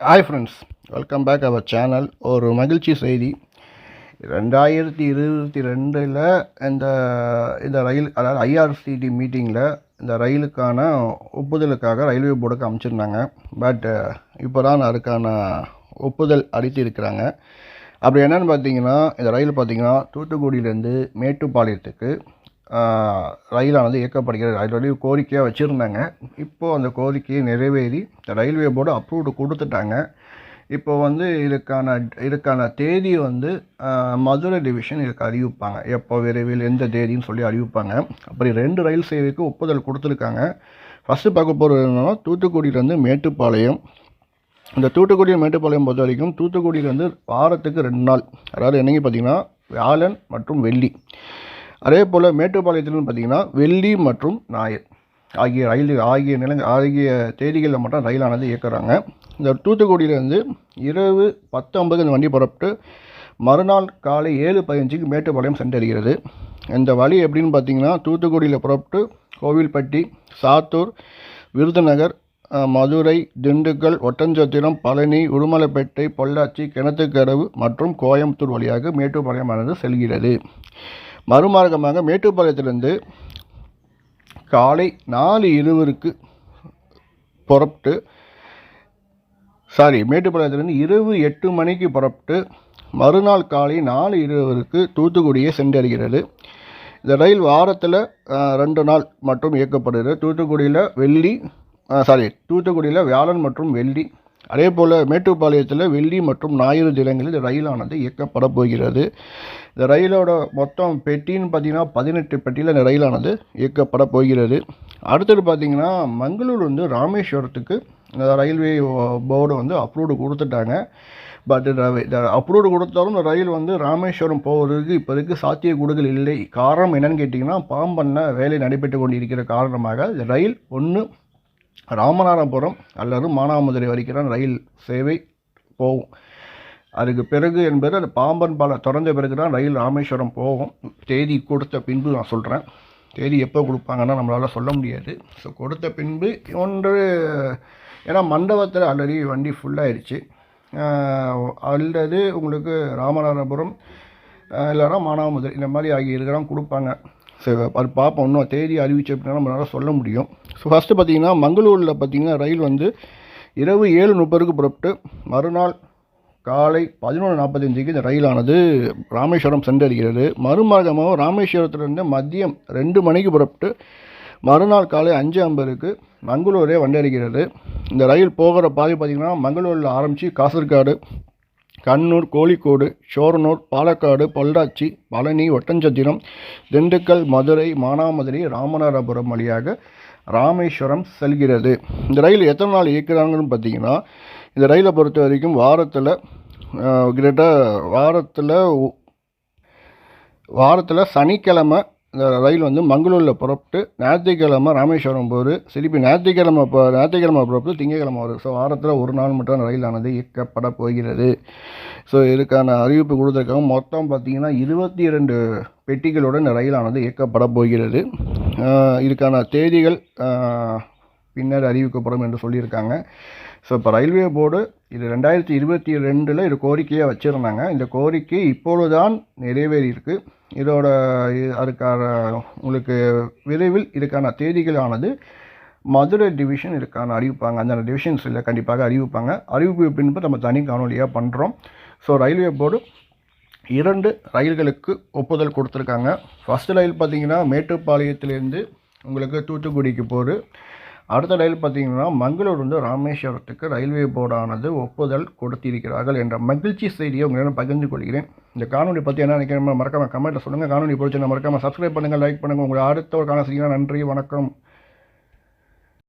Hi friends welcome back our channel ஒரு மகிழ்ச்சி செய்தி. ரெண்டாயிரத்தி இருபத்தி ரெண்டில் இந்த இந்த ரயில் அதாவது ஐஆர்சிடி மீட்டிங்கில் இந்த ரயிலுக்கான ஒப்புதலுக்காக ரயில்வே போர்டுக்கு அமைச்சிருந்தாங்க. பட் இப்போ தான் அதுக்கான ஒப்புதல் அளித்து இருக்கிறாங்க அப்படி என்னென்னு பார்த்தீங்கன்னா இந்த ரயில் பார்த்தீங்கன்னா தூத்துக்குடியிலேருந்து மேட்டுப்பாளையத்துக்கு ரயிலானது இயக்கப்படுகிறது. ஆல்ரெடி கோரிக்கையாக வச்சுருந்தாங்க. இப்போது அந்த கோரிக்கையை நிறைவேறி இந்த ரயில்வே போர்டு அப்ரூவ்டு கொடுத்துட்டாங்க. இப்போ வந்து இதுக்கான இதுக்கான தேதி வந்து மதுரை டிவிஷன் இதுக்கு அறிவிப்பாங்க. எப்போ விரைவில் எந்த தேதின்னு சொல்லி அறிவிப்பாங்க. அப்படி ரெண்டு ரயில் சேவைக்கு ஒப்புதல் கொடுத்துருக்காங்க. ஃபஸ்ட்டு பார்க்க போகிறது என்னன்னா தூத்துக்குடியிலேருந்து மேட்டுப்பாளையம். இந்த தூத்துக்குடி மேட்டுப்பாளையம் பொறுத்த வரைக்கும் தூத்துக்குடியிலேருந்து வாரத்துக்கு ரெண்டு நாள். அதாவது என்னைக்கு பார்த்தீங்கன்னா வியாழன் மற்றும் வெள்ளி. அதே போல் மேட்டுப்பாளையத்தில்னு பார்த்தீங்கன்னா வெள்ளி மற்றும் ஞாயிறு ஆகிய ரயில் ஆகிய நில ஆகிய தேதிகளில் மட்டும் ரயிலானது இயக்குறாங்க. இந்த தூத்துக்குடியிலேருந்து இரவு பத்து ஐம்பதுக்கு இந்த வண்டி புறப்பட்டு மறுநாள் காலை ஏழு பதினஞ்சுக்கு மேட்டுப்பாளையம் சென்றடைகிறது. இந்த வழி எப்படின்னு பார்த்தீங்கன்னா தூத்துக்குடியில் புறப்பட்டு கோவில்பட்டி சாத்தூர் விருதுநகர் மதுரை திண்டுக்கல் ஒட்டஞ்சத்திரம் பழனி உடுமலைப்பேட்டை பொள்ளாச்சி கிணத்துக்கரவு மற்றும் கோயம்புத்தூர் வழியாக மேட்டுப்பாளையமானது செல்கிறது. மறுமார்க்கமாக மேட்டுப்பாளையத்திலிருந்து காலை நாலு இருவருக்கு புறப்பட்டு சாரி மேட்டுப்பாளையத்திலிருந்து இரவு எட்டு மணிக்கு புறப்பட்டு மறுநாள் காலை நாலு இருவருக்கு தூத்துக்குடியை சென்றடைகிறது. இந்த ரயில் வாரத்தில் ரெண்டு நாள் மட்டும் இயக்கப்படுகிறது. தூத்துக்குடியில் வெள்ளி சாரி தூத்துக்குடியில் வியாழன் மற்றும் வெள்ளி அதே போல் மேட்டுப்பாளையத்தில் வெள்ளி மற்றும் ஞாயிறு தினங்களில் ரயிலானது இயக்கப்பட போகிறது. இந்த ரயிலோட மொத்தம் பெட்டின்னு பார்த்தீங்கன்னா பதினெட்டு பெட்டியில் இந்த ரயிலானது இயக்கப்பட போகிறது. அடுத்தது பார்த்திங்கன்னா மங்களூர் வந்து ராமேஸ்வரத்துக்கு இந்த ரயில்வே போர்டு வந்து அப்ரூவ்டு கொடுத்துட்டாங்க. பட் அப்ரூவ்டு கொடுத்தாலும் இந்த ரயில் வந்து ராமேஸ்வரம் போவதற்கு இப்போதைக்கு சாத்தியக்கூடுகள் இல்லை. காரணம் என்னன்னு கேட்டிங்கன்னா பாம்பண்ண வேலை நடைபெற்று கொண்டிருக்கிற காரணமாக இந்த ரயில் ஒன்று ராமநாதபுரம் அல்லது மானாமதுரை வரைக்கும் ரயில் சேவை போகும். அதுக்கு பிறகு என்பது அது பாம்பன் பாலம் திறந்த பிறகு தான் ரயில் ராமேஸ்வரம் போகும். தேதி கொடுத்த பின்பு நான் சொல்கிறேன் தேதி எப்போ கொடுப்பாங்கன்னா நம்மளால் சொல்ல முடியாது. ஸோ கொடுத்த பின்பு ஒன்று ஏன்னா மண்டபத்தில் ஆல்ரெடி வண்டி ஃபுல்லாகிடுச்சு அல்லது உங்களுக்கு ராமநாதபுரம் இல்லைனா மானாமதுரை இந்த மாதிரி ஆகிய இருக்கிறாங்க கொடுப்பாங்க. ஸோ அது பார்ப்போம். இன்னும் தேதி அறிவிச்சு அப்படின்னா நம்மளால சொல்ல முடியும். ஸோ ஃபஸ்ட்டு பார்த்தீங்கன்னா மங்களூரில் பார்த்தீங்கன்னா ரயில் வந்து இரவு ஏழு முப்பதுக்கு புறப்பட்டு மறுநாள் காலை பதினொன்று நாற்பத்தஞ்சுக்கு இந்த ரயிலானது ராமேஸ்வரம் சென்றடைகிறது. மறுமார்க்கமாக ராமேஸ்வரத்துலேருந்து மதியம் ரெண்டு மணிக்கு புறப்பட்டு மறுநாள் காலை அஞ்சு ஐம்பதுக்கு மங்களூரே வந்தடைகிறது. இந்த ரயில் போகிற பாதை பார்த்திங்கன்னா மங்களூரில் ஆரம்பித்து காசர்காடு கண்ணூர் கோழிக்கோடு சோரனூர் பாலக்காடு பொள்ளாச்சி பழனி ஒட்டஞ்சத்திரம் திண்டுக்கல் மதுரை மானாமதுரை ராமநாதபுரம் வழியாக ராமேஸ்வரம் செல்கிறது. இந்த ரயில் எத்தனை நாள் இயக்குறாங்கன்னு பார்த்தீங்கன்னா இந்த ரயிலை பொறுத்த வரைக்கும் வாரத்தில் கிட்டத்தட்ட வாரத்தில் வாரத்தில் சனிக்கிழமை இந்த ரயில் வந்து மங்களூரில் புறப்பட்டு ஞாயிற்றுக்கிழமை ராமேஸ்வரம் போகுது. திருப்பி ஞாயிற்றுக்கிழமை இப்போ ஞாயிற்றுக்கிழமை புறப்பட்டு திங்கக்கிழமை வரும் ஸோ வாரத்தில் ஒரு நாள் மட்டும் அந்த ரயிலானது இயக்கப்பட போகிறது. ஸோ இதுக்கான அறிவிப்பு கொடுத்துருக்காங்க. மொத்தம் பார்த்தீங்கன்னா இருபத்தி இரண்டு பெட்டிகளுடன் இந்த ரயிலானது இயக்கப்பட போகிறது. இதுக்கான தேதிகள் பின்னர் அறிவிக்கப்படும் என்று சொல்லியிருக்காங்க. ஸோ இப்போ ரயில்வே போர்டு இது ரெண்டாயிரத்தி இருபத்தி ரெண்டில் இது கோரிக்கையாக வச்சுருந்தாங்க. இந்த கோரிக்கை இப்பொழுதுதான் நிறைவேறியிருக்கு. இதோட அதுக்கான உங்களுக்கு விரைவில் இதுக்கான தேதிகளானது மதுரை டிவிஷன் இதுக்கான அறிவிப்பாங்க. அந்த டிவிஷன்ஸில் கண்டிப்பாக அறிவிப்பாங்க. அறிவிப்பு பின்பு நம்ம தனி காணொலியாக பண்ணுறோம் ஸோ ரயில்வே போர்டு இரண்டு ரயில்களுக்கு ஒப்புதல் கொடுத்துருக்காங்க. ஃபஸ்ட்டு ரயில் பார்த்தீங்கன்னா மேட்டுப்பாளையத்திலேருந்து உங்களுக்கு தூத்துக்குடிக்கு போகுது. அடுத்த ரயில் பார்த்தீங்கன்னா மங்களூர் வந்து ராமேஸ்வரத்துக்கு ரயில்வே போர்டானது ஒப்புதல் கொடுத்திருக்கிறார்கள் என்ற மகிழ்ச்சி செய்தியை உங்களிடம் பகிர்ந்து கொள்கிறேன். இந்த காணொலி பற்றி என்ன நினைக்கிறேன் மறக்காமல் கமெண்ட்டில் சொல்லுங்கள் காணொலி பிடிச்சி மறக்காமல் சப்ஸ்கிரைப் பண்ணுங்கள் லைக் பண்ணுங்கள் உங்களை அடுத்த ஒரு காண நன்றி வணக்கம்.